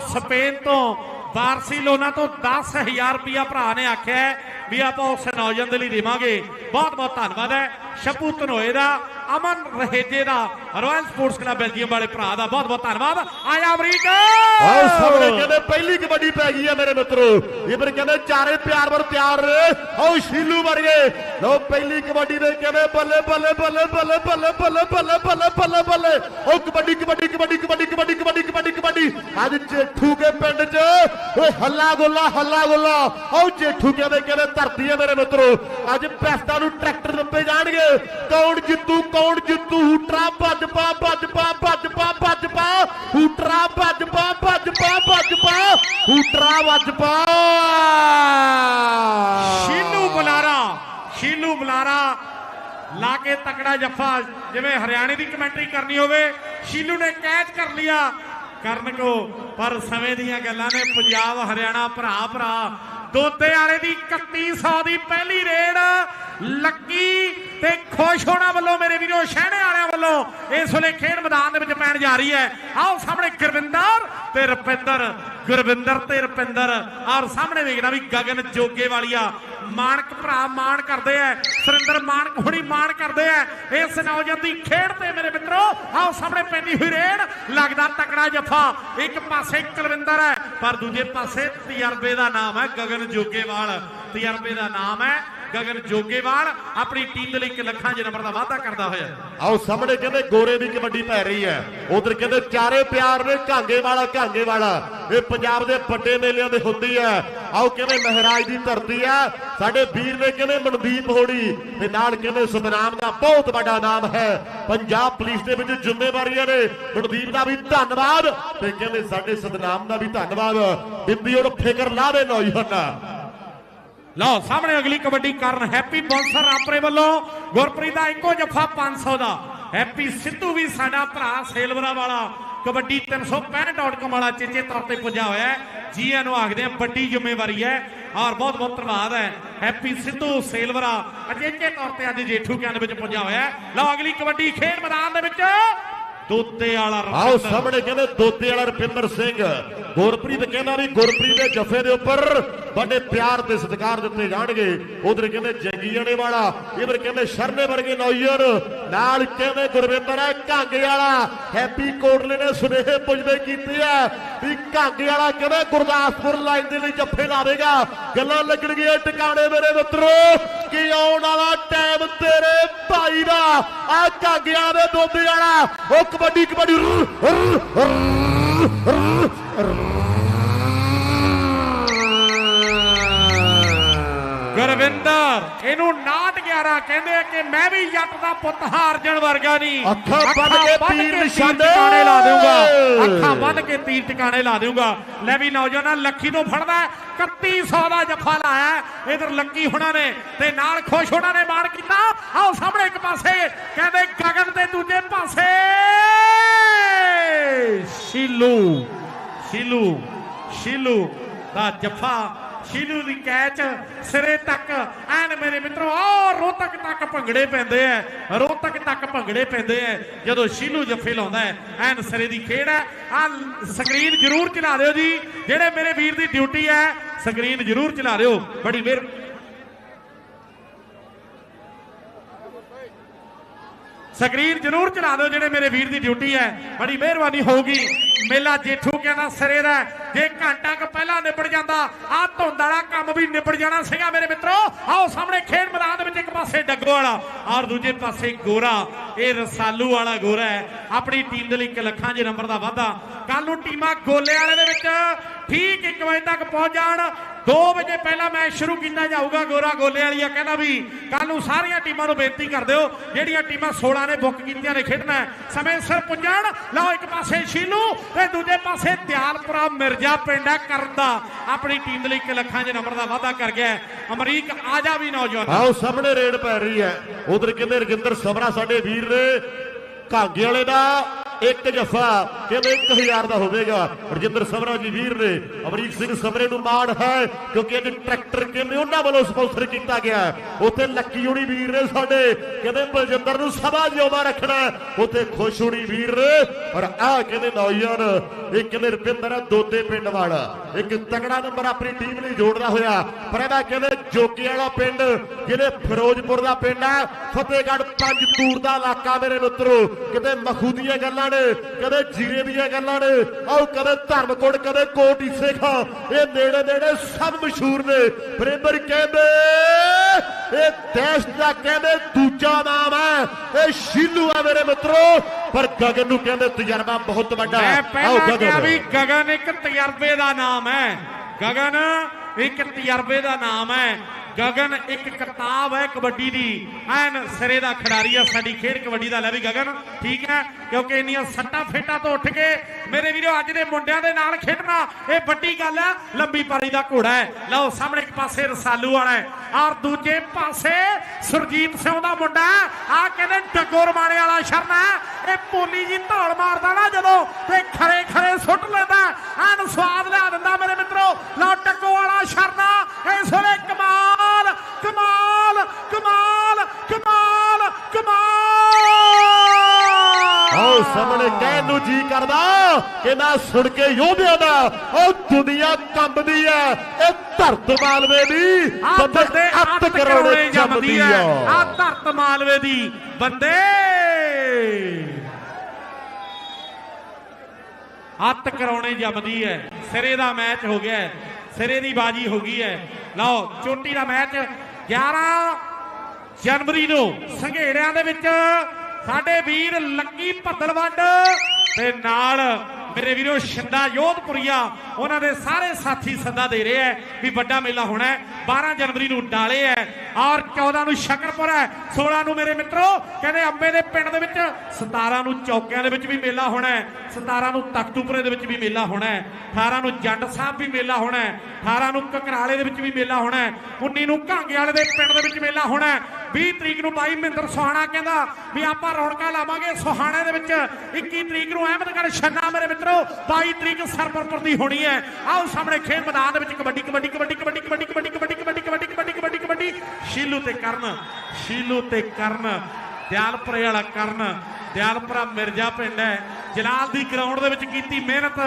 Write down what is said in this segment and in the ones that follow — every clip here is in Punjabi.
ਸਪੇਨ ਤੋਂ ਬਾਰਸੀਲੋਨਾ ਤੋਂ 10000 ਰੁਪਇਆ ਭਰਾ ਨੇ ਆਖਿਆ ਹੈ ਵੀ ਆਪਾਂ ਉਸ ਨੌਜਵਾਨ ਦੇ ਲਈ ਦੇਵਾਂਗੇ। ਬਹੁਤ ਬਹੁਤ ਧੰਨਵਾਦ ਹੈ। ਸ਼ਪੂ ਧਨੋਏ ਦਾ, ਅਮਨ ਰਹੇਜੇ ਦਾ ਰਾਇਲ ਸਪੋਰਟਸ ਕਲੱਬ ਬੈਲਜੀਅਮ ਵਾਲੇ ਭਰਾ ਦਾ ਬਹੁਤ ਬਹੁਤ ਧੰਨਵਾਦ। ਆਇਆ ਅਮਰੀਕਾ! ਆਓ ਸਾਹਮਣੇ ਕਹਿੰਦੇ ਪਹਿਲੀ ਕਬੱਡੀ ਪੈ ਗਈ ਆ ਮੇਰੇ ਮਿੱਤਰੋ। ਇਬਰ ਕਹਿੰਦੇ ਚਾਰੇ ਪਿਆਰ ਵਰ ਪਿਆਰ ਆਓ ਸ਼ੀਲੂ ਵਰ ਗਏ। ਲੋ ਪਹਿਲੀ ਕਬੱਡੀ ਦੇ ਕਹਿੰਦੇ ਬੱਲੇ ਬੱਲੇ ਬੱਲੇ ਬੱਲੇ ਬੱਲੇ ਬੱਲੇ ਬੱਲੇ ਬੱਲੇ ਬੱਲੇ ਬੱਲੇ। ਉਹ ਕਬੱਡੀ ਕਬੱਡੀ ਕਬੱਡੀ ਕਬੱਡੀ ਕਬੱਡੀ ਕਬੱਡੀ ਕਬੱਡੀ ਕਬੱਡੀ। ਅੱਜ ਜੇਠੂ ਕੇ ਪਿੰਡ 'ਚ। ਓਏ ਹੱਲਾ ਗੋਲਾ ਹੱਲਾ ਗੋਲਾ। ਆਓ ਜੇਠੂ ਕਹਿੰਦੇ ਕਹਿੰਦੇ ਧਰਤੀ ਆ ਮੇਰੇ ਮਿੱਤਰੋ। ਅੱਜ ਪੈਸਟਾਂ ਨੂੰ ਟਰੈਕਟਰ ਲੱਭੇ ਜਾਣਗੇ। ਕੌਣ ਜਿੱਤੂ ਕੌਣ ਜਿੱਤੂ, ਹੂਟਰਾ ਭੱਜ ਪਾ, ਭੱਜ ਪਾ ਭੱਜ ਪਾ ਭੱਜ ਪਾ। ਹੂਟਰਾ ਭੱਜ ਪਾ ਭੱਜ ਪਾ ਭੱਜ ਪਾ। ਹੂਟਰਾ ਭੱਜ ਪਾ। ਸ਼ੀਲੂ ਬੁਲਾਰਾ ਸ਼ੀਲੂ ਬੁਲਾਰਾ। ਲਾ ਕੇ ਤਕੜਾ ਜੱਫਾ, ਜਿਵੇਂ ਹਰਿਆਣੇ ਦੀ ਕਮੈਂਟਰੀ ਕਰਨੀ ਹੋਵੇ। ਸ਼ੀਲੂ ਨੇ ਕੈਚ ਕਰ ਲਿਆ। ਕਰਨ ਕੋ, ਪਰ ਸਮੇਂ ਦੀਆਂ ਗੱਲਾਂ ਨੇ ਪੰਜਾਬ, ਹਰਿਆਣਾ ਭਰਾ ਭਰਾ। ਦੋਤੇ ਵਾਲੇ ਦੀ 3100 ਦੀ ਪਹਿਲੀ ਰੇਡ। ਲੱਕੀ ਤੇ ਖੁਸ਼ ਹੋਣਾ ਵੱਲੋਂ ਮੇਰੇ ਵੀਰੋ, ਸ਼ਹਿਣੇ ਵਾਲਿਆਂ ਵੱਲੋਂ ਇਸ ਵੇਲੇ ਖੇਡ ਮੈਦਾਨ ਦੇ ਵਿੱਚ ਪੈਣ ਜਾ ਰਹੀ ਹੈ। ਆਓ ਸਾਹਮਣੇ ਗੁਰਵਿੰਦਰ ਤੇ ਰੁਪਿੰਦਰ, ਗੁਰਵਿੰਦਰ ਤੇ ਰੁਪਿੰਦਰ। ਔਰ ਸਾਹਮਣੇ ਵੇਖਣਾ ਵੀ ਗਗਨ ਜੋਗੇ ਵਾਲੀਆ। ਮਾਨਕ ਭਰਾ ਮਾਣ ਕਰਦੇ ਐ, ਸੁਰਿੰਦਰ ਮਾਨਕ ਹੁਣੀ ਮਾਣ ਕਰਦੇ ਐ। ਇਸ ਨੌਜਵਾਨ ਦੀ ਖੇਡ ਤੇ ਮੇਰੇ ਮਿੱਤਰੋ, ਆਓ ਸਾਹਮਣੇ ਪੈਂਦੀ ਹੋਈ ਰੇਡ। ਲੱਗਦਾ ਤਕੜਾ ਜੱਫਾ। ਇੱਕ ਪਾਸੇ ਕੁਲਵਿੰਦਰ ਹੈ ਪਰ ਦੂਜੇ ਪਾਸੇ ਤਜਰਬੇ ਦਾ ਨਾਮ ਹੈ ਗਗਨ ਜੋਗੇਵਾਲ। ਤਜਰਬੇ ਦਾ ਨਾਮ ਹੈ ਗਗਨ ਜੋਗੇਵਾਲ ਆਪਣੀ ਟੀਮ ਦੇ ਲਈ ਇੱਕ ਲੱਖਾਂ ਦੇ ਨੰਬਰ ਦਾ ਵਾਅਦਾ ਕਰਦਾ ਹੋਇਆ। ਆਓ ਸਾਹਮਣੇ ਕਹਿੰਦੇ ਗੋਰੇ ਦੀ ਕਬੱਡੀ ਪੈ ਰਹੀ ਹੈ। ਉਧਰ ਕਹਿੰਦੇ ਚਾਰੇ ਪਿਆਰ ਨੇ ਘਾਂਗੇ ਵਾਲਾ ਘਾਂਗੇ ਵਾਲਾ। ਇਹ ਪੰਜਾਬ ਦੇ ਵੱਡੇ ਮੇਲਿਆਂ ਦੇ ਹੁੰਦੀ ਹੈ। ਆਓ ਕਹਿੰਦੇ ਮਹਾਰਾਜ ਦੀ ਧਰਤੀ ਹੈ। ਸਾਡੇ ਵੀਰ ਨੇ ਕਹਿੰਦੇ ਮਨਦੀਪ ਹੋੜੀ ਤੇ ਨਾਲ ਕਹਿੰਦੇ ਸਤਨਾਮ ਦਾ ਬਹੁਤ ਵੱਡਾ ਨਾਮ ਹੈ। ਪੰਜਾਬ ਪੁਲਿਸ ਦੇ ਵਿੱਚ ਜ਼ਿੰਮੇਵਾਰੀਆਂ ਨੇ। ਮਨਦੀਪ ਦਾ ਵੀ ਧੰਨਵਾਦ ਤੇ ਕਹਿੰਦੇ ਸਾਡੇ ਸਤਨਾਮ ਦਾ ਵੀ ਧੰਨਵਾਦ। ਬਿੰਦੀ ਉਹ ਫਿਕਰ ਲਾ ਦੇ ਨੌਜਵਾਨਾਂ। ਲਓ ਸਾਹਮਣੇ ਅਗਲੀ ਕਬੱਡੀ ਕਰਨ ਹੈਪੀ ਬੌਂਸਰ ਆਪਰੇ ਵੱਲੋਂ, ਗੁਰਪ੍ਰੀਤ ਦਾ ਇੱਕੋ ਜੱਫਾ 500 ਦਾ। ਹੈਪੀ ਸਿੱਧੂ ਵੀ ਸਾਡਾ ਭਰਾ, ਸੇਲਵਰਾ ਵਾਲਾ। ਕਬੱਡੀ 365.com ਵਾਲਾ ਚੇਚੇ ਤੌਰ ਤੇ ਪੁੱਜਾ ਹੋਇਆ ਹੈ। ਜੀ ਆਖਦੇ ਆ ਵੱਡੀ ਜ਼ਿੰਮੇਵਾਰੀ ਹੈ। ਔਰ ਬਹੁਤ ਬਹੁਤ ਧੰਨਵਾਦ ਹੈ। ਹੈਪੀ ਸਿੱਧੂ, ਸੇਲਵਰਾ ਅਜੇਕੇ ਤੌਰ ਤੇ ਅੱਜ ਜੇਠੂ ਕਿਆਂ ਦੇ ਵਿੱਚ ਪੁੱਜਾ ਹੋਇਆ ਲਓ ਅਗਲੀ ਕਬੱਡੀ ਖੇਡ ਮੈਦਾਨ ਦੇ ਵਿੱਚ, ਦੋਤੇ ਵਾਲਾ ਆਓ ਸਾਹਮਣੇ ਕਹਿੰਦੇ, ਦੋਤੇ ਵਾਲਾ ਰਪਿੰਦਰ ਸਿੰਘ। ਗੁਰਪ੍ਰੀਤ ਕਹਿੰਦਾ ਵੀ ਗੁਰਪ੍ਰੀਤ ਦੇ ਜਫੇ ਦੇ ਉੱਪਰ ਵੱਡੇ ਪਿਆਰ ਤੇ ਸਤਿਕਾਰ ਦਿੱਤੇ ਜਾਣਗੇ। ਉਧਰ ਕਹਿੰਦੇ ਜੰਗੀਆਣੇ ਵਾਲਾ, ਇਧਰ ਕਹਿੰਦੇ ਸ਼ਰਨੇ ਵਰਗੇ ਨੌਜਰ ਨਾਲ ਕਹਿੰਦੇ ਗੁਰਵਿੰਦਰ ਹੈ ਘਾਂਗੇ ਵਾਲਾ, ਹੈਪੀ ਕੋਟਲੇ ਨੇ ਸੁਨੇਹੇ ਪੁੱਜਦੇ ਕੀਤੇ ਆ ਵੀ ਘਾਂਗੇ ਵਾਲਾ ਕਹਿੰਦੇ ਗੁਰਦਾਸਪੁਰ ਲਾਈਨ ਦੇ ਲਈ ਜੱਫੇ ਲਾਵੇਗਾ। ਗੱਲਾਂ ਲੱਗਣਗੀਆਂ ਟਿਕਾਣੇ ਮੇਰੇ ਮਿੱਤਰੋ, ਕਿ ਆਉਣ ਵਾਲਾ ਟਾਈਮ ਤੇਰੇ ਭਾਈ ਦਾ ਆ ਘਾਂਗੇ ਵਾਲਾ ਦੇ ਦੋਦੇ ਵਾਲਾ। ਉਹ ਕਬੱਡੀ ਕਬੱਡੀ ਗੁਰਵਿੰਦਰ ਇਹਨੂੰ 911 ਕਹਿੰਦੇ ਕਿ ਮੈਂ ਵੀ ਜੱਟ ਦਾ ਪੁੱਤ ਹਾਰਜਣ ਵਰਗਾ ਨਹੀਂ ਅੱਖਾਂ ਬੰਨ੍ਹ ਕੇ ਤੀਰ ਨਿਸ਼ਾਨੇ। ਟਿਕਾਣੇ ਲਾ ਦੇਊਗਾ। ਅੱਖਾਂ ਬੰਨ ਕੇ ਤੀਰ ਟਿਕਾਣੇ ਲਾ ਦੇਊਗਾ। ਲੈ ਵੀ ਨੌਜਵਾਨਾਂ ਲੱਖੀ ਤੋਂ ਫੜਦਾ ਹੈ, 3100 ਦਾ ਜੱਫਾ ਲਾਇਆ ਇਧਰ ਲੱਕੀ ਹੁਣਾਂ ਨੇ ਤੇ ਨਾਲ ਖੁਸ਼ ਹੁਣਾਂ ਨੇ ਮਾਣ ਕੀਤਾ। ਆਓ ਸਾਹਮਣੇ ਇੱਕ ਪਾਸੇ। ਕਹਿੰਦੇ ਗਗਨ ਤੇ ਦੂਜੇ ਪਾਸੇ। ਸ਼ੀਲੂ ਸ਼ੀਲੂ ਸ਼ੀਲੂ ਦਾ ਜੱਫਾ ਸ਼ੀਲੂ ਦੀ ਕੈਚ ਸਿਰੇ ਤੱਕ। ਐਨ ਮੇਰੇ ਮਿੱਤਰੋ ਆ ਰੋਤਕ ਤੱਕ ਭੰਗੜੇ ਪੈਂਦੇ ਐ। ਰੋਤਕ ਤੱਕ ਭੰਗੜੇ ਪੈਂਦੇ ਐ। ਜਦੋਂ ਸ਼ੀਲੂ ਜੱਫੇ ਲਾਉਂਦਾ ਹੈ ਐਨ ਸਿਰੇ ਦੀ ਖੇਡ ਹੈ ਆ ਸਕਰੀਨ ਜ਼ਰੂਰ ਚਲਾ ਦਿਓ ਜੀ। ਜਿਹੜੇ ਮੇਰੇ ਵੀਰ ਦੀ ਡਿਊਟੀ ਹੈ ਸਕਰੀਨ ਜ਼ਰੂਰ ਚਲਾ ਦਿਓ। ਬੜੀ ਮਿਹਰ ਸਕਰੀਨ ਜ਼ਰੂਰ ਚਲਾ ਦਿਓ ਜਿਹੜੇ ਮੇਰੇ ਵੀਰ ਦੀ ਡਿਊਟੀ ਹੈ। ਬੜੀ ਮਿਹਰਬਾਨੀ ਹੋਊਗੀ। ਮੇਲਾ ਜੇਠੂ ਕਹਿੰਦਾ ਸਿਰੇ ਦਾ ਜੇ ਘੰਟਾ ਕੁ ਪਹਿਲਾਂ ਨਿਬੜ ਜਾਂਦਾ ਆ ਧੁੰਦ ਵਾਲਾ ਕੰਮ ਵੀ ਨਿਬੜ ਜਾਣਾ ਸੀਗਾ ਮੇਰੇ ਮਿੱਤਰੋ। ਆਓ ਸਾਹਮਣੇ ਖੇਡ ਮੈਦਾਨ ਦੇ ਵਿੱਚ ਇੱਕ ਪਾਸੇ ਡੱਗੋ ਵਾਲਾ ਔਰ ਦੂਜੇ ਪਾਸੇ ਗੋਰਾ। ਇਹ ਰਸਾਲੂ ਵਾਲਾ ਗੋਰਾ ਹੈ। ਆਪਣੀ ਟੀਮ ਦੇ ਲਈ ਇੱਕ ਲੱਖਾਂ ਦੇ ਨੰਬਰ ਦਾ ਵਾਧਾ। ਕੱਲ ਨੂੰ ਟੀਮਾਂ ਗੋਲੇ ਵਾਲੇ ਦੇ ਵਿੱਚ ਠੀਕ 1 ਵਜੇ ਤੱਕ ਪਹੁੰਚ ਜਾਣ। 2 ਵਜੇ ਪਹਿਲਾਂ ਮੈਚ ਸ਼ੁਰੂ ਕੀਤਾ ਜਾਊਗਾ ਗੋਰਾ ਗੋਲੇ ਵਾਲੀਆ ਕਹਿੰਦਾ ਵੀ ਕੱਲ ਨੂੰ ਸਾਰੀਆਂ ਟੀਮਾਂ ਨੂੰ ਬੇਨਤੀ ਕਰ ਦਿਓ ਜਿਹੜੀਆਂ ਟੀਮਾਂ 16 ਨੇ ਬੁੱਕ ਕੀਤੀਆਂ ਨੇ ਖੇਡਣਾ ਸਮੇਂ ਸਿਰ ਪੁੱਜਣ ਲਓ ਇੱਕ ਪਾਸੇ ਸ਼ੀਲੂ ਤੇ ਦੂਜੇ ਪਾਸੇ ਦਿਆਲਪੁਰਾ ਮਿਰਜ਼ਾ ਪਿੰਡ ਹੈ ਕਰਨ ਦਾ। ਆਪਣੀ ਟੀਮ ਦੇ ਲਈ ਇੱਕ ਲੱਖਾਂ ਦੇ ਨੰਬਰ ਦਾ ਵਾਅਦਾ ਕਰ ਗਿਆ ਅਮਰੀਕ ਆ ਜਾ ਵੀ ਨੌਜਵਾਨ। ਆਓ, ਸਾਹਮਣੇ ਰੇਡ ਪੈ ਰਹੀ ਹੈ। ਉਧਰ ਕਹਿੰਦੇ ਰਗਿੰਦਰ, ਸਬਰਾ ਸਾਡੇ ਵੀਰ ਨੇ। ਘਾਗੇ ਵਾਲੇ ਦਾ ਇੱਕ ਜਫਾ ਕਹਿੰਦੇ 1000 ਦਾ ਹੋਵੇਗਾ? ਰਜਿੰਦਰ ਸਮਰਾ ਜੀ ਵੀਰ ਨੇ ਅਮਰੀਕ ਸਿੰਘ ਸਮਰੇ ਨੂੰ ਮਾਣ ਹੈ, ਕਿਉਂਕਿ ਅੱਜ ਟਰੈਕਟਰ ਕਹਿੰਦੇ ਉਹਨਾਂ ਵੱਲੋਂ ਸਪਾਂਸਰ ਕੀਤਾ ਗਿਆ ਉੱਥੇ ਲੱਕੀ ਹੋਣੀ ਵੀਰ ਨੇ ਸਾਡੇ ਕਹਿੰਦੇ ਬਲਜਿੰਦਰ ਨੂੰ ਸਭਾ ਜਿਉਂਦਾ ਰੱਖਣਾ ਉੱਥੇ ਖੁਸ਼ ਹੋਣੀ ਵੀਰ ਨੇ ਪਰ ਕਹਿੰਦੇ ਨੌਜਵਾਨ, ਇਹ ਕਹਿੰਦੇ ਰਪਿੰਦਰ ਦੋਤੇ ਪਿੰਡ ਵਾਲਾ, ਇੱਕ ਤਕੜਾ ਨੰਬਰ ਆਪਣੀ ਟੀਮ ਲਈ ਜੋੜਦਾ ਹੋਇਆ, ਪਰ ਇਹਦਾ ਕਹਿੰਦੇ ਜੋਗੀ ਵਾਲਾ ਪਿੰਡ ਜਿਹਦੇ ਫਿਰੋਜ਼ਪੁਰ ਦਾ ਪਿੰਡ ਹੈ, ਫਤਿਹਗੜ੍ਹ ਪੰਜ ਤੂਰ ਦਾ ਇਲਾਕਾ ਮੇਰੇ ਮਿੱਤਰੋ, ਕਿਤੇ ਮਖੂ ਦੀਆਂ ਗੱਲਾਂ ਨੇ ਕਦੇ ਜੀਰੇ ਦੀਆਂ ਗੱਲਾਂ ਨੇ ਆਓ ਕਦੇ ਧਰਮਕੋਟ ਕਦੇ ਕੋਟੀ ਸੇਖਾ। ਇਹ ਨੇੜੇ ਨੇੜੇ ਸਭ ਮਸ਼ਹੂਰ ਨੇ। ਬਰੇਬਰ ਕਹਿੰਦੇ ਇਹ ਦੇਸ਼ ਦਾ ਕਹਿੰਦੇ ਦੂਜਾ ਨਾਮ ਹੈ। ਇਹ ਸ਼ੀਲੂ ਹੈ ਮੇਰੇ ਮਿੱਤਰੋ। ਪਰ ਗਗਨ ਨੂੰ ਕਹਿੰਦੇ ਤਜਰਬਾ ਬਹੁਤ ਵੱਡਾ। ਹੈ ਪਹਿਲਾਂ ਕਿਹਾ ਵੀ ਗਗਨ ਇੱਕ ਤਜਰਬੇ ਦਾ ਨਾਮ ਹੈ। ਗਗਨ ਇੱਕ ਤਜਰਬੇ ਦਾ ਨਾਮ ਹੈ। ਗਗਨ, ਇੱਕ ਕਿਤਾਬ ਹੈ ਕਬੱਡੀ ਦੀ। ਐਨ ਸਿਰੇ ਦਾ ਖਿਡਾਰੀ ਹੈ ਸਾਡੀ ਖੇਡ ਕਬੱਡੀ ਦਾ ਲੈ ਵੀ ਗਗਨ। ਠੀਕ ਹੈ, ਕਿਉਂਕਿ ਇੰਨੀਆਂ ਸੱਟਾਂ ਫੇਟਾਂ ਤੋਂ ਉੱਠ ਕੇ ਮੇਰੇ ਵੀਰੋ, ਅੱਜ ਦੇ ਮੁੰਡਿਆਂ ਦੇ ਨਾਲ ਖੇਡਣਾ, ਇਹ ਵੱਡੀ ਗੱਲ ਹੈ। ਲੰਬੀ ਪਾਰੀ ਦਾ ਘੋੜਾ ਹੈ। ਲਓ, ਸਾਹਮਣੇ ਇੱਕ ਪਾਸੇ ਰਸਾਲੂ ਵਾਲਾ ਹੈ। ਔਰ ਦੂਜੇ ਪਾਸੇ ਸੁਰਜੀਤ ਸਿੰਘ ਦਾ ਮੁੰਡਾ ਆ ਕਹਿੰਦੇ ਡੱਗੋ ਰਮਾਣੇ ਵਾਲਾ ਸ਼ਰਨਾ ਇਹ ਪੋਲੀ ਜੀ ਧੌਲ ਮਾਰਦਾ ਨਾ ਜਦੋਂ ਤੇ ਖਰੇ ਖਰੇ ਸੁੱਟ ਲੈਂਦਾ ਐਨ ਸਵਾਦ ਲਿਆ ਦਿੰਦਾ ਮੇਰੇ ਮਿੱਤਰੋ। ਲਓ ਡੱਗੋ ਵਾਲਾ ਸ਼ਰਨਾ, ਇਸ ਵੇਲੇ ਕਮਾਲ ਕਮਾਲ ਕਮਾਲ ਕਮਾਲ ਕਮਾਲ ਸਾਹਮਣੇ ਕਹਿਣ ਨੂੰ ਜੀ ਕਰਦਾ ਕਿ ਨਾ ਸੁਣ ਕੇ ਯੋਧਿਆਂ ਦਾ ਉਹ ਦੁਨੀਆ ਕੰਬਦੀ ਹੈ ਇਹ ਧਰਤ ਮਾਲਵੇ ਦੀ ਬੰਦੇ ਅੱਤ ਕਰਾਉਣੇ ਜੰਮਦੀ ਆ ਆ ਧਰਤ ਮਾਲਵੇ ਦੀ ਬੰਦੇ। ਅੱਤ ਕਰਾਉਣੇ ਜੰਮਦੀ ਹੈ ਸਿਰੇ ਦਾ ਮੈਚ ਹੋ ਗਿਆ ਸਿਰੇ ਦੀ ਬਾਜੀ ਹੋ ਗਈ ਹੈ ਲਓ ਚੋਟੀ ਦਾ ਮੈਚ। 11 ਜਨਵਰੀ ਨੂੰ ਸੰਘੇੜਿਆਂ ਦੇ ਵਿੱਚ ਸਾਡੇ ਵੀਰ ਲੱਕੀ ਭੱਦਲਵੰਡ ਤੇ ਨਾਲ ਮੇਰੇ ਵੀਰੋ ਸ਼ਿੰਦਾ ਯੋਧਪੁਰੀਆ, ਉਹਨਾਂ ਦੇ ਸਾਰੇ ਸਾਥੀ ਸੱਦਾ ਦੇ ਰਹੇ ਹੈ ਵੀ ਵੱਡਾ ਮੇਲਾ ਹੋਣਾ ਹੈ 12 ਜਨਵਰੀ ਨੂੰ ਡਾਲੇ ਹੈ ਔਰ 14 ਨੂੰ ਸ਼ਕਰਪੁਰ ਹੈ 16 ਨੂੰ ਮੇਰੇ ਮਿੱਤਰੋ, ਕਹਿੰਦੇ ਅੰਬੇ ਦੇ ਪਿੰਡ ਦੇ ਵਿੱਚ 17 ਨੂੰ ਚੌਕਿਆਂ ਦੇ ਵਿੱਚ ਵੀ ਮੇਲਾ ਹੋਣਾ ਹੈ 17 ਨੂੰ ਤਖਤੂਪੁਰੇ ਦੇ ਵਿੱਚ ਵੀ ਮੇਲਾ ਹੋਣਾ ਹੈ 18 ਨੂੰ ਜੰਡ ਸਾਹਿਬ ਵੀ ਮੇਲਾ ਹੋਣਾ ਹੈ 18 ਨੂੰ ਕਕਰਾਲੇ ਦੇ ਵਿੱਚ ਵੀ ਮੇਲਾ ਹੋਣਾ ਹੈ 19 ਨੂੰ ਘਾਂਗੇ ਵਾਲੇ ਦੇ ਪਿੰਡ ਦੇ ਵਿੱਚ ਮੇਲਾ ਹੋਣਾ ਹੈ 20 ਤਰੀਕ ਨੂੰ ਬਾਈ ਮਹਿੰਦਰ ਸੋਹਾਣਾ ਕਹਿੰਦਾ ਵੀ ਆਪਾਂ ਰੌਣਕਾਂ ਲਾਵਾਂਗੇ ਸੋਹਾਣੇ ਦੇ ਵਿੱਚ 21 ਤਰੀਕ ਨੂੰ ਅਹਿਮਦਗੜ੍ਹ ਛੰਨਾ ਮੇਰੇ ਮਿੱਤਰੋ 22 ਤਰੀਕ ਸਰਪਰਪੁਰ ਦੀ ਹੋਣੀ ਹੈ ਆਓ ਸਾਹਮਣੇ ਖੇਡ ਮੈਦਾਨ ਦੇ ਵਿੱਚ ਕਬੱਡੀ ਕਬੱਡੀ ਕਬੱਡੀ ਕਬੱਡੀ ਕਬੱਡੀ ਕਬੱਡੀ ਕਬੱਡੀ ਕਬੱਡੀ ਕਬੱਡੀ ਕਬੱਡੀ ਕਬੱਡੀ ਕਬੱਡੀ ਸ਼ੀਲੂ ਤੇ ਕਰਨ ਸ਼ੀਲੂ ਤੇ ਕਰਨ ਦਿਆਲਪੁਰੇ ਵਾਲਾ ਕਰਨ ਦਿਆਲਪੁਰਾ ਮਿਰਜ਼ਾ ਪਿੰਡ ਹੈ ਜਲਾਲ ਦੀ ਗਰਾਊਂਡ ਦੇ ਵਿੱਚ ਕੀਤੀ ਮਿਹਨਤ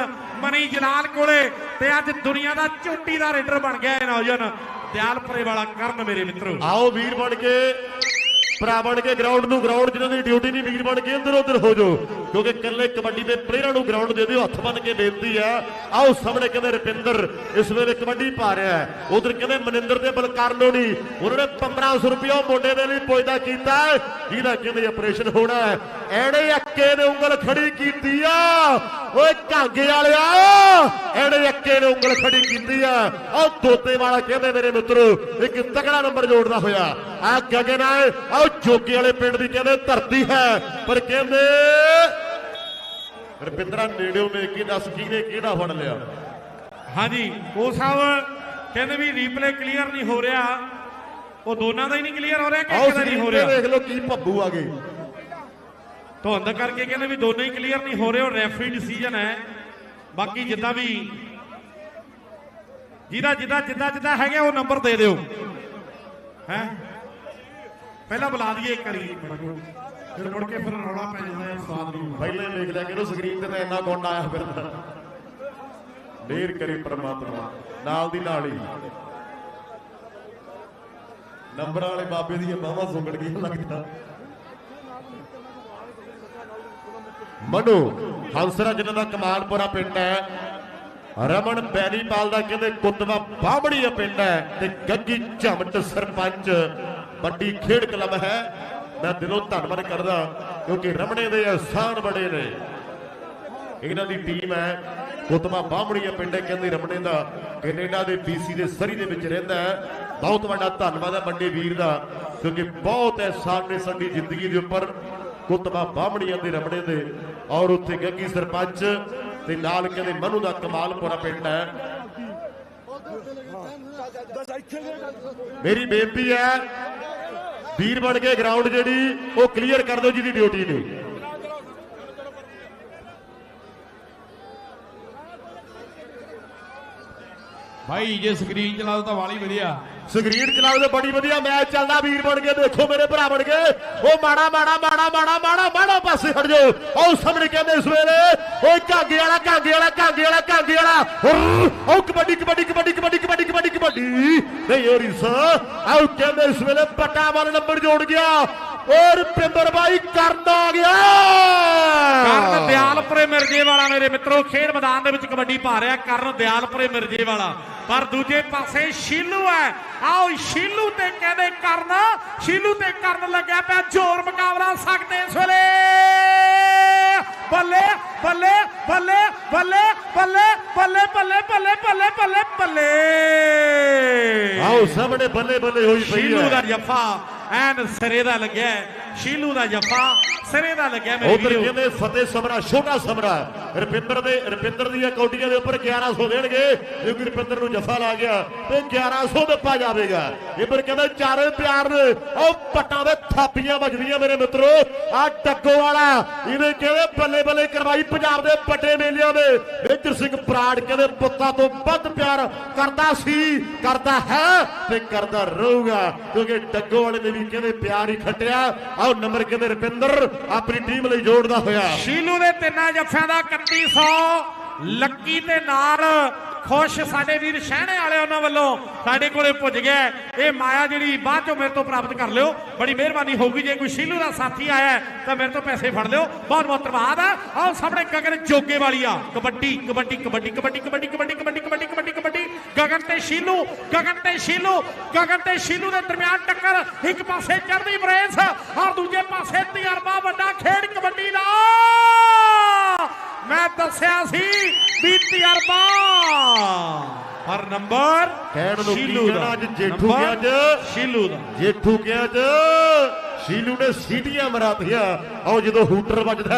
ਮਨੀ ਜਲਾਲ ਕੋਲੇ ਤੇ ਅੱਜ ਦੁਨੀਆ ਦਾ ਚੋਟੀ ਦਾ ਰੇਡਰ ਬਣ ਗਿਆ ਇਹ ਨੌਜਵਾਨ ਦਿਆਲਪੁਰੇ ਵਾਲਾ ਕਰਨ ਮੇਰੇ ਮਿੱਤਰੋ। ਆਓ ਵੀਰ ਬਣ ਕੇ, ਭਰਾ ਬਣ ਕੇ ਗਰਾਊਂਡ ਨੂੰ ਗਰਾਊਂਡ ਜਿਹਨਾਂ ਦੀ ਡਿਊਟੀ ਨਹੀਂ, ਵੀਰ ਬਣ ਕੇ ਇੱਧਰ ਉੱਧਰ ਹੋ ਜਾਓ। ਕਿਉਂਕਿ ਇਕੱਲੇ ਕਬੱਡੀ ਦੇ ਪਲੇਅਰਾਂ ਨੂੰ ਗਰਾਊਂਡ ਦੇ ਦਿਓ, ਹੱਥ ਬੰਨ ਕੇ ਬੇਨਤੀ ਹੈ। ਆਓ ਸਾਹਮਣੇ ਕਹਿੰਦੇ ਰੁਪਿੰਦਰ, ਇਸ ਵੇਲੇ ਕਬੱਡੀ ਪਾ ਰਿਹਾ ਹੈ। ਉਧਰ ਕਹਿੰਦੇ ਮਨਿੰਦਰ ਦੇ ਬਲਕਾਰਨੋ ਨਹੀਂ ਉਹਨਾਂ ਨੇ 1500 ਰੁਪਇਆ ਉਹ ਦੇ ਲਈ ਪੁੱਜਦਾ ਕੀਤਾ ਹੈ। ਜਿਹਦਾ ਕਹਿੰਦੇ ਆਪਰੇਸ਼ਨ ਹੋਣਾ ਹੈ। ਐੜੇ ਅੱਕੇ ਨੇ ਉਂਗਲ ਖੜੀ ਕੀਤੀ ਆ। ਓਏ ਕਾਂਗੇ ਵਾਲਿਆ ਐੜੇ ਅੱਕੇ ਨੇ ਉਂਗਲ ਖੜੀ ਕੀਤੀ ਆ। ਉਹ ਦੋਤੇ ਵਾਲਾ ਕਹਿੰਦੇ ਮੇਰੇ ਮਿੱਤਰੋ, ਇੱਕ ਤਕੜਾ ਨੰਬਰ ਜੋੜਦਾ ਹੋਇਆ। ਆ ਗਗਨ ਆ ਆਹ ਜੋਗੀ ਵਾਲੇ ਪਿੰਡ ਦੀ ਕਹਿੰਦੇ ਧਰਤੀ ਹੈ। ਪਰ ਕਹਿੰਦੇ ਰੁਪਿੰਦਰਾ ਨੇੜਿਓਂ ਵੇਖ ਕੇ ਦੱਸ ਕਿਹਨੇ ਕਿਹੜਾ ਫੜ ਲਿਆ। ਹਾਂਜੀ ਉਹ ਸਾਹਿਬ ਕਹਿੰਦੇ ਵੀ ਰੀਪਲੇ ਕਲੀਅਰ ਨਹੀਂ ਹੋ ਰਿਹਾ। ਉਹ ਦੋਨਾਂ ਦਾ ਹੀ ਨਹੀਂ ਕਲੀਅਰ ਹੋ ਰਿਹਾ ਕਿ ਇੱਕ ਦਾ ਨਹੀਂ ਹੋ ਰਿਹਾ? ਦੇਖ ਲਓ ਕੀ ਭੱਬੂ ਆ ਗਏ। ਧੁੰਦ ਕਰਕੇ ਕਹਿੰਦੇ ਵੀ ਦੋਨੇ ਹੀ ਕਲੀਅਰ ਨਹੀਂ ਹੋ ਰਹੇ ਉਹ ਰੈਫਰੀ ਡਿਸੀਜਨ ਹੈ। ਬਾਕੀ ਜਿੱਦਾਂ ਵੀ ਜਿਹਦਾ ਜਿੱਦਾਂ ਜਿੱਦਾਂ ਜਿੱਦਾਂ ਹੈਗੇ ਉਹ ਨੰਬਰ ਦੇ ਦਿਓ। ਹੈ? ਪਹਿਲਾਂ ਬੁਲਾ ਦਈਏ ਇੱਕ ਵਾਰੀ। ਫਿਰ ਮੁੜ ਕੇ ਫਿਰ ਰੌਲਾ ਪੈ ਜਾਂਦਾ ਹੈ, ਸਵਾਦ ਨਹੀਂ ਪਹਿਲਾਂ ਹੀ ਦੇਖ ਲਿਆ ਕਿ ਉਹ ਸਕਰੀਨ ਤੇ ਤਾਂ ਇੰਨਾ ਗੁੰਡ ਆਇਆ ਫਿਰਦਾ ਮੇਰ ਕਰੇ ਪ੍ਰਮਾਤਮਾ, ਨਾਲ ਦੀ ਨਾਲ ਹੀ। ਨੰਬਰ ਵਾਲੇ ਬਾਬੇ ਦੀਆਂ ਬਾਹਾਂ ਸੁੰਗੜ ਗਈਆਂ ਲੱਗਦਾ ਮਨੂ ਹੰਸਰਾ ਜਿਨ੍ਹਾਂ ਦਾ ਕਮਾਲਪੁਰਾ ਪਿੰਡ ਹੈ, ਰਮਨ ਬੈਰੀਪਾਲ ਦਾ ਕਹਿੰਦੇ ਕੁੱਤਵਾ ਦਾ ਪਿੰਡ ਹੈ ਤੇ ਗੱਗੀ ਝਮਟ ਸਰਪੰਚ, ਵੱਡੀ ਖੇਡ ਕਲੱਬ ਹੈ। ਮੈਂ ਦਿਲੋਂ ਧੰਨਵਾਦ ਕਰਦਾ ਕਿਉਂਕਿ ਰਮਣੇ ਦੇ ਅਹਿਸਾਨ ਬੜੇ ਨੇ। ਇਹਨਾਂ ਦੀ ਟੀਮ ਹੈ ਕੁੱਤਵਾ ਬਾਹਮੜੀਆ ਪਿੰਡ ਹੈ ਕਹਿੰਦੇ ਰਮਣੇ ਦਾ ਕੈਨੇਡਾ ਦੇ BC ਦੇ ਸਰੀ ਦੇ ਵਿੱਚ ਰਹਿੰਦਾ ਹੈ। ਬਹੁਤ ਵੱਡਾ ਧੰਨਵਾਦ ਹੈ ਵੱਡੇ ਵੀਰ ਦਾ ਕਿਉਂਕਿ ਬਹੁਤ ਅਹਿਸਾਨ ਨੇ ਸਾਡੀ ਜ਼ਿੰਦਗੀ ਦੇ ਉੱਪਰ। ਕੁੱਤਵਾ ਬਾਹਮੜੀਆਂ ਦੇ ਰਮਣੇ ਦੇ ਔਰ ਉੱਥੇ ਗੱਗੀ ਸਰਪੰਚ ਤੇ ਨਾਲ ਕਹਿੰਦੇ ਮਨੂ ਦਾ ਕਮਾਲਪੁਰਾ ਪਿੰਡ ਹੈ। ਮੇਰੀ ਬੇਨਤੀ ਹੈ ਵੀਰ ਬਣ ਕੇ ਗਰਾਊਂਡ ਜਿਹੜੀ, ਉਹ ਕਲੀਅਰ ਕਰ ਦਿਓ ਜਿਹਦੀ ਡਿਊਟੀ ਨੇ। ਭਾਈ, ਜੇ ਸਕਰੀਨ ਚਲਾ ਦੋ ਤਾਂ ਵਾਲੀ ਵਧੀਆ। ਸਕਰੀਨ ਚਲਾਓ ਤੇ ਬੜੀ ਵਧੀਆ ਮੈਚ ਚੱਲਦਾ, ਵੀਰ ਬਣ ਕੇ ਦੇਖੋ ਮੇਰੇ ਭਰਾ ਬਣ ਕੇ ਉਹ ਮਾੜਾ ਮਾੜਾ ਮਾੜਾ ਮਾੜਾ ਮਾੜਾ ਮਾੜਾ ਪਾਸੇ ਹਟ ਜਾਓ। ਉਹ ਸਾਹਮਣੇ ਕਹਿੰਦੇ ਇਸ ਵੇਲੇ, ਓਏ ਕਾਂਗੇ ਵਾਲਾ ਕਾਂਗੇ ਵਾਲਾ ਕਾਂਗੇ ਵਾਲਾ ਕਾਂਗੇ ਵਾਲਾ। ਉਹ ਕਬੱਡੀ ਕਬੱਡੀ ਕਬੱਡੀ ਕਬੱਡੀ ਕਬੱਡੀ ਕਬੱਡੀ ਕਬੱਡੀ। ਨਹੀਂ ਉਹ ਰਿਸ ਆਉ ਕਹਿੰਦੇ ਇਸ ਵੇਲੇ ਪਟਾ ਵਾਲਾ ਨੰਬਰ ਜੋੜ ਗਿਆ। ਔਰ ਪਿੰਦਰ ਬਾਈ ਕਰਨ ਆ ਗਿਆ। ਕਰਨ ਦਿਆਲਪੁਰੇ ਮਿਰਜੇ ਵਾਲਾ ਮੇਰੇ ਮਿੱਤਰੋ, ਖੇਡ ਮੈਦਾਨ ਦੇ ਵਿੱਚ ਕਬੱਡੀ ਪਾ ਰਿਹਾ ਕਰਨ ਦਿਆਲਪੁਰੇ ਮਿਰਜੇ ਵਾਲਾ ਪਰ ਦੂਜੇ ਪਾਸੇ ਸ਼ੀਲੂ ਹੈ ਆਓ ਸ਼ੀਲੂ ਤੇ ਕਹਿੰਦੇ ਕਰਨ ਸ਼ੀਲੂ ਤੇ ਕਰਨ ਲੱਗਿਆ ਪਿਆ ਜ਼ੋਰ ਮੁਕਾਬਲਾ ਸਕਦੇ ਇਸ ਵੇਲੇ ਬੱਲੇ ਬੱਲੇ ਬੱਲੇ ਬੱਲੇ ਬੱਲੇ ਬੱਲੇ ਬੱਲੇ ਬੱਲੇ ਬੱਲੇ ਬੱਲੇ ਬੱਲੇ ਆਓ ਸਾਹਮਣੇ ਬੱਲੇ ਬੱਲੇ ਹੋਈ ਪਈ ਸ਼ੀਲੂ ਦਾ ਹੈ ਜੱਫਾ ਐਨ ਸਿਰੇ ਦਾ ਲੱਗਿਆ ਹੈ। ਸ਼ੀਲੂ ਦਾ ਜੱਫਾ ਸਿਰੇ ਦਾ ਲੱਗਿਆ ਮੇਰੇ ਉਧਰ ਕਹਿੰਦੇ ਫਤਿਹ ਸਮਰਾ ਛੋਟਾ ਸਮਰਾ। ਰੁਪਿੰਦਰ ਦੇ ਰੁਪਿੰਦਰ ਦੀਆਂ ਕੌਡੀਆਂ ਦੇ ਉੱਪਰ 1100 ਦੇਣਗੇ। ਜੇ ਕੋਈ ਰੁਪਿੰਦਰ ਨੂੰ ਜਫਾ ਲਾ ਗਿਆ ਤੇ 1100 ਦਿੱਤਾ ਜਾਵੇਗਾ। ਇੱਧਰ ਕਹਿੰਦੇ ਚਾਰੇ ਪਿਆਰ ਨੇ। ਉਹ ਪੱਟਾਂ ਦੇ ਥਾਪੀਆਂ ਵੱਜਦੀਆਂ ਮੇਰੇ ਮਿੱਤਰੋ। ਆ ਟੱਗੋ ਵਾਲਾ ਇਹਨੇ ਕਹਿੰਦੇ ਬੱਲੇ ਬੱਲੇ ਕਰਵਾਈ ਪੰਜਾਬ ਦੇ ਵੱਡੇ ਮੇਲਿਆਂ ਦੇ। ਮੇਜਰ ਸਿੰਘ ਬਰਾੜ ਕਹਿੰਦੇ ਪੁੱਤਾਂ ਤੋਂ ਵੱਧ ਪਿਆਰ ਕਰਦਾ ਸੀ ਕਰਦਾ ਹੈ ਤੇ ਕਰਦਾ ਰਹੂਗਾ। ਕਿਉਂਕਿ ਟੱਗੋ ਵਾਲੇ ਨੇ ਵੀ ਕਹਿੰਦੇ ਪਿਆਰ ਹੀ ਖੱਟਿਆ। ਆਓ ਨੰਬਰ ਕਹਿੰਦੇ ਰੁਪਿੰਦਰ ਆਪਣੀ ਟੀਮ ਲਈ ਜੋੜਦਾ ਹੋਇਆ। ਸ਼ੀਲੂ ਦੇ ਤਿੰਨਾਂ ਜੱਫਿਆਂ ਦਾ 3100 ਲੱਕੀ ਦੇ ਨਾਲ ਖੁਸ਼ ਸਾਡੇ ਵੀਰ ਸ਼ਹਿਣੇ ਵਾਲੇ ਉਹਨਾਂ ਵੱਲੋਂ ਸਾਡੇ ਕੋਲੇ ਪੁੱਜ ਗਿਆ ਇਹ ਮਾਇਆ ਜਿਹੜੀ ਬਾਅਦ ਚੋਂ ਮੇਰੇ ਤੋਂ ਪ੍ਰਾਪਤ ਕਰ ਲਿਓ। ਬੜੀ ਮਿਹਰਬਾਨੀ ਹੋਊਗੀ। ਜੇ ਕੋਈ ਸ਼ੀਲੂ ਦਾ ਸਾਥੀ ਆਇਆ ਤਾਂ ਮੇਰੇ ਤੋਂ ਪੈਸੇ ਫੜ ਲਿਓ। ਬਹੁਤ ਬਹੁਤ ਧੰਨਵਾਦ ਹੈ ਆਓ ਸਾਹਮਣੇ ਗਗਨ ਜੋਗੇ ਵਾਲੀ ਆ। ਕਬੱਡੀ ਕਬੱਡੀ ਕਬੱਡੀ ਕਬੱਡੀ ਕਬੱਡੀ ਕਬੱਡੀ ਕਬੱਡੀ ਕਬੱਡੀ ਕਬੱਡੀ ਕਬੱਡੀ। ਗਗਨ ਤੇ ਸ਼ੀਲੂ, ਗਗਨ ਤੇ ਸ਼ੀਲੂ, ਗਗਨ ਤੇ ਸ਼ੀਲੂ ਦੇ ਦਰਮਿਆਨ ਟੱਕਰ। ਇੱਕ ਪਾਸੇ ਚੜਦੀ ਬਰੇਸ ਔਰ ਦੂਜੇ ਪਾਸੇ ਤਜਰਬਾ ਵੱਡਾ ਖੇਡ ਕਬੱਡੀ ਦਾ। ਮੈਂ ਦੱਸਿਆ ਸੀ ਵੀ ਤਜਰਬਾ ਪਰ ਨੰਬਰ ਕਹਿਣ ਨੂੰ ਕੀ ਕਹਿਣਾ ਅੱਜ? ਜੇਠੂ ਗਿਆ ਅੱਜ? ਸ਼ੀਲੂ ਦਾ। ਜੇਠੂ ਗਿਆ ਅੱਜ? ਸ਼ੀਲੂ ਨੇ ਸੀਟੀਆਂ ਮਰਾਤੀਆਂ। ਆਓ ਜਦੋਂ ਹੂਟਰ ਵੱਜਦਾ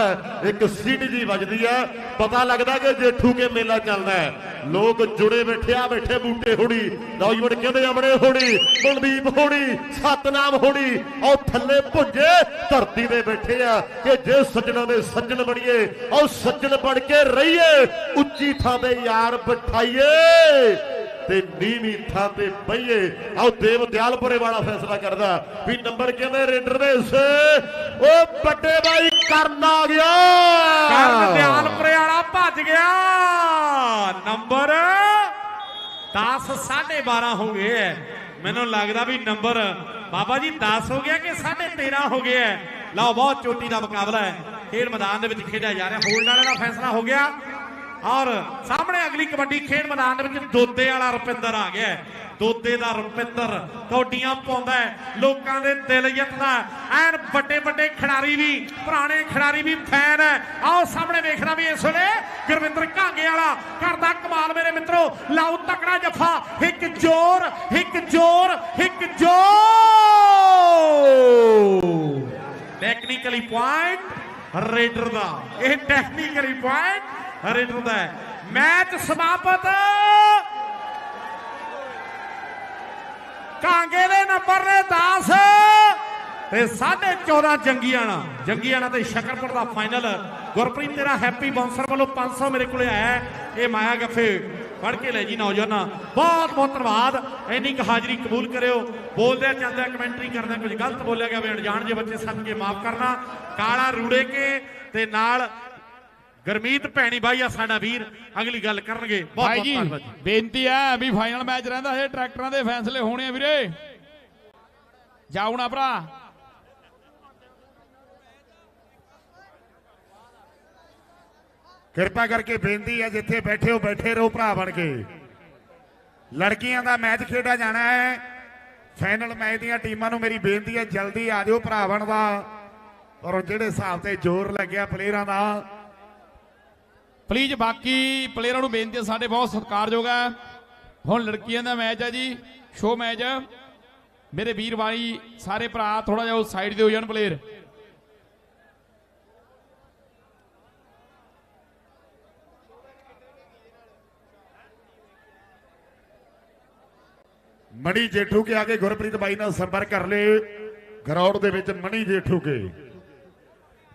ਇੱਕ ਸੀਟੀ ਜੀ ਵੱਜਦੀ ਹੈ ਪਤਾ ਲੱਗਦਾ ਕਿ ਜੇਠੂ ਕੇ ਮੇਲਾ ਚੱਲਦਾ ਹੈ। ਲੋਕ ਜੁੜੇ ਬੈਠੇ ਆ ਬੈਠੇ ਬੂਟੇ ਹੋਣੀ ਨੌਜਵਾਨ ਕਹਿੰਦੇ ਅਮੜੇ ਹੋਣੀ ਮਨਦੀਪ ਹੋਣੀ ਸਤਨਾਮ ਹੋਣੀ ਆਓ ਥੱਲੇ ਭੁੰਜੇ ਧਰਤੀ ਦੇ ਬੈਠੇ ਆ ਕਿ ਜੇ ਸੱਜਣਾ ਦੇ ਸੱਜਣ ਬਣੀਏ ਆਓ ਸੱਜਣ ਬਣ ਕੇ ਰਹੀਏ ਉੱਚੀ ਥਾਂ ਤੇ ਯਾਰ ਬਿਠਾਈਏ। ਤੇ ਨੀਵੀਂ ਥਾਂ ਤੇ ਬਈਏ। ਆਓ ਦੇਵ ਦਿਆਲਪੁਰੇ ਵਾਲਾ ਫੈਸਲਾ ਕਰਦਾ ਵੀ ਨੰਬਰ ਕਹਿੰਦੇ ਰੇਡਰ ਦੇ ਹਿੱਸੇ ਉਹ ਵੱਡੇ ਬਾਈ ਕਰਨ ਆ ਗਿਆ। ਕਰਨ ਦਿਆਲਪੁਰੇ ਵਾਲਾ ਭੱਜ ਗਿਆ। ਨੰਬਰ 10 12.5 ਹੋ ਗਏ ਹੈ ਮੈਨੂੰ ਲੱਗਦਾ ਵੀ ਨੰਬਰ ਬਾਬਾ ਜੀ 10 ਹੋ ਗਿਆ ਕਿ 13.5 ਹੋ ਗਿਆ ਹੈ। ਲਓ, ਬਹੁਤ ਚੋਟੀ ਦਾ ਮੁਕਾਬਲਾ ਹੈ ਖੇਡ ਮੈਦਾਨ ਦੇ ਵਿੱਚ ਖੇਡਿਆ ਜਾ ਰਿਹਾ। ਹੋਲਡ ਵਾਲੇ ਦਾ ਫੈਸਲਾ ਹੋ ਗਿਆ। ਔਰ ਸਾਹਮਣੇ ਅਗਲੀ ਕਬੱਡੀ ਖੇਡ ਮੈਦਾਨ ਦੇ ਵਿੱਚ ਦੋਦੇ ਵਾਲਾ ਰੁਪਿੰਦਰ ਆ ਗਿਆ ਦੋਦੇ ਦਾ ਰੁਪਿੰਦਰ ਕੌਡੀਆਂ ਪਾਉਂਦਾ ਹੈ। ਲੋਕਾਂ ਦੇ ਦਿਲ ਜਿੱਤਦਾ ਐਨ ਵੱਡੇ ਵੱਡੇ ਖਿਡਾਰੀ ਵੀ, ਪੁਰਾਣੇ ਖਿਡਾਰੀ ਵੀ ਫੈਨ ਹੈ। ਆਓ ਸਾਹਮਣੇ ਵੇਖਣਾ ਵੀ ਇਸ ਵੇਲੇ ਗੁਰਵਿੰਦਰ ਘਾਂਗੇ ਵਾਲਾ ਕਰਦਾ ਕਮਾਲ ਮੇਰੇ ਮਿੱਤਰੋ। ਲਾਉ ਤਕੜਾ ਜੱਫਾ। ਇੱਕ ਜ਼ੋਰ ਇੱਕ ਜ਼ੋਰ ਇੱਕ ਜ਼ੋਰ। ਟੈਕਨੀਕਲੀ ਪੁਆਇੰਟ ਰੇਡਰ ਦਾ। ਇਹ ਟੈਕਨੀਕਲੀ ਪੁਆਇੰਟ ਰੇਡਰ ਦਾ ਹੈ। ਮੈਚ ਸਮਾਪਤ। ਕਾਂਗੇ ਦੇ ਨੰਬਰ ਨੇ 10 ਤੇ 14.5 ਜੰਗੀਆਣਾ ਜੰਗੀਆਣਾ ਤੇ ਸ਼ਕਰਪੁਰ ਦਾ ਫਾਈਨਲ ਗੁਰਪ੍ਰੀਤ, ਤੇਰਾ ਹੈਪੀ ਬਾਉਂਸਰ ਵੱਲੋਂ 500 ਮੇਰੇ ਕੋਲੇ ਆਇਆ ਹੈ। ਇਹ ਮਾਇਆ ਗੱਫੇ ਫੜ ਕੇ ਲੈ ਜੀ ਨੌਜਵਾਨਾਂ। ਬਹੁਤ ਬਹੁਤ ਧੰਨਵਾਦ। ਇੰਨੀ ਕੁ ਹਾਜ਼ਰੀ ਕਬੂਲ ਕਰਿਓ। ਬੋਲਦਿਆਂ ਚੱਲਦਿਆਂ ਕਮੈਂਟਰੀ ਕਰਦਿਆਂ ਕੁਝ ਗਲਤ ਬੋਲਿਆ ਗਿਆ। ਵੀ ਅਣਜਾਣ ਜੇ ਬੱਚੇ ਸੱਦ ਕੇ ਮਾਫ ਕਰਨਾ। ਕਾਲਾ ਰੂੜੇ ਕੇ ਤੇ ਨਾਲ ਗਰਮੀਤ ਭੈਣੀ ਬਾਈ ਆ ਸਾਡਾ ਵੀਰ ਅਗਲੀ ਗੱਲ ਕਰਨਗੇ। ਬਹੁਤ ਬਹੁਤ ਧੰਨਵਾਦ ਜੀ। ਬੇਨਤੀ ਹੈ ਵੀ ਫਾਈਨਲ ਮੈਚ ਰਹਿੰਦਾ ਹੈ ਟਰੈਕਟਰਾਂ ਦੇ ਫੈਸਲੇ ਹੋਣੇ ਆ ਵੀਰੇ। ਜਾਓ ਨਾ ਭਰਾ। ਕਿਰਪਾ ਕਰਕੇ ਬੇਨਤੀ ਹੈ ਜਿੱਥੇ ਬੈਠੇ ਹੋ ਬੈਠੇ ਰਹੋ ਭਰਾ ਬਣ ਕੇ। ਲੜਕੀਆਂ ਦਾ ਮੈਚ ਖੇਡਿਆ ਜਾਣਾ ਹੈ। ਫਾਈਨਲ ਮੈਚ ਦੀਆਂ ਟੀਮਾਂ ਨੂੰ ਮੇਰੀ ਬੇਨਤੀ ਹੈ ਜਲਦੀ ਆ ਜਾਓ ਭਰਾ ਬਣਦਾ ਔਰ ਜਿਹੜੇ ਹਿਸਾਬ ਤੇ ਜ਼ੋਰ ਲੱਗਿਆ ਪਲੇਅਰਾਂ ਦਾ ਪਲੀਜ਼ ਬਾਕੀ ਪਲੇਅਰਾਂ ਨੂੰ ਬੇਨਤੀ ਹੈ, ਸਾਡੇ ਬਹੁਤ ਸਤਿਕਾਰਯੋਗ ਹੈ। ਹੁਣ ਲੜਕੀਆਂ ਦਾ ਮੈਚ ਹੈ ਜੀ ਸ਼ੋ ਮੈਚ ਮੇਰੇ ਵੀਰ ਵਾਲੀ, ਸਾਰੇ ਭਰਾ ਥੋੜਾ ਜਿਹਾ ਸਾਈਡ ਦੇ ਹੋ ਜਾਣ ਪਲੇਅਰ ਮਣੀ ਜੇਠੂ ਕੇ ਆ ਕੇ ਗੁਰਪ੍ਰੀਤ ਬਾਈ ਨਾਲ ਸੰਪਰਕ ਕਰ ਲੇ ਗਰਾਊਂਡ ਦੇ ਵਿੱਚ ਮਣੀ ਜੇਠੂ ਕੇ।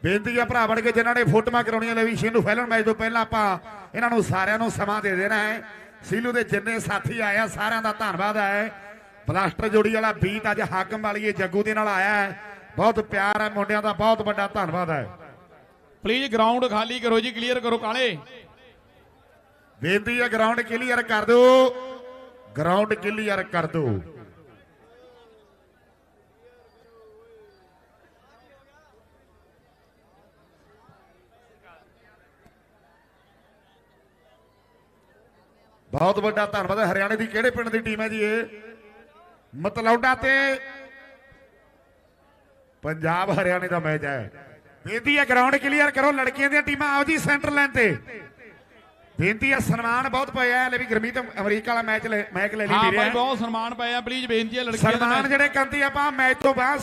ਬੇਨਤੀ ਆ ਭਰਾ ਬਣ ਕੇ ਜਿਨ੍ਹਾਂ ਨੇ ਫੋਟੋਆਂ ਕਰਾਉਣੀਆਂ ਲੈ ਵੀ ਸ਼ਿੰਦੂ ਫਾਈਨਲ ਮੈਚ ਤੋਂ ਪਹਿਲਾਂ ਆਪਾਂ ਇਹਨਾਂ ਨੂੰ ਸਾਰਿਆਂ ਨੂੰ ਸਮਾਂ ਦੇ ਦੇਣਾ ਹੈ। ਸੀਲੂ ਦੇ ਜਿੰਨੇ ਸਾਥੀ ਆਇਆ ਸਾਰਿਆਂ ਦਾ ਧੰਨਵਾਦ ਹੈ। ਬਲਾਸਟਰ ਜੋੜੀ ਵਾਲਾ ਬੀਤ ਅੱਜ ਹਾਕਮ ਵਾਲੀਏ ਜੱਗੂ ਦੇ ਨਾਲ ਆਇਆ ਹੈ। ਬਹੁਤ ਪਿਆਰ ਹੈ ਮੁੰਡਿਆਂ ਦਾ ਬਹੁਤ ਵੱਡਾ ਧੰਨਵਾਦ ਹੈ। ਪਲੀਜ਼ ਗਰਾਊਂਡ ਖਾਲੀ ਕਰੋ ਜੀ ਕਲੀਅਰ ਕਰੋ ਕਾਲੇ। ਬੇਨਤੀ ਹੈ ਗਰਾਊਂਡ ਕਲੀਅਰ ਕਰ ਦਿਓ। ਗਰਾਊਂਡ ਕਲੀਅਰ ਕਰ ਦਿਓ। ਬਹੁਤ ਵੱਡਾ ਧੰਨਵਾਦ ਹੈ। ਹਰਿਆਣੇ ਦੀ ਕਿਹੜੇ ਪਿੰਡ ਦੀ ਟੀਮ ਹੈ ਜੀ ਇਹ? ਮਤਲੌਡਾ ਤੇ ਪੰਜਾਬ ਹਰਿਆਣੇ ਦਾ ਮੈਚ ਹੈ। ਬੇਨਤੀ ਹੈ ਗਰਾਊਂਡ ਕਲੀਅਰ ਕਰੋ ਲੜਕੀਆਂ ਦੀਆਂ ਟੀਮਾਂ ਆਓ ਜੀ ਸੈਂਟਰ ਲਾਈਨ ਤੇ। ਬੇਨਤੀ ਹੈ ਸਨਮਾਨ ਬਹੁਤ ਪਿਆ ਹੈ ਲੈ ਵੀ ਗਰਮੀਤ ਅਮਰੀਕਾ ਵਾਲਾ ਮੈਚ ਲੈ ਮੈਚ ਲੈ ਲਈ ਹਾਂ ਵੀਰੇ। ਭਾਈ ਬਹੁਤ ਸਨਮਾਨ ਪਾਇਆ ਪਲੀਜ਼ ਬੇਨਤੀ ਹੈ ਲੜਕੀਆਂ ਦਾ ਸਨਮਾਨ ਜਿਹੜੇ ਕੰਦੀ ਆਪਾਂ ਮੈਚ ਤੋਂ ਬਾਅਦ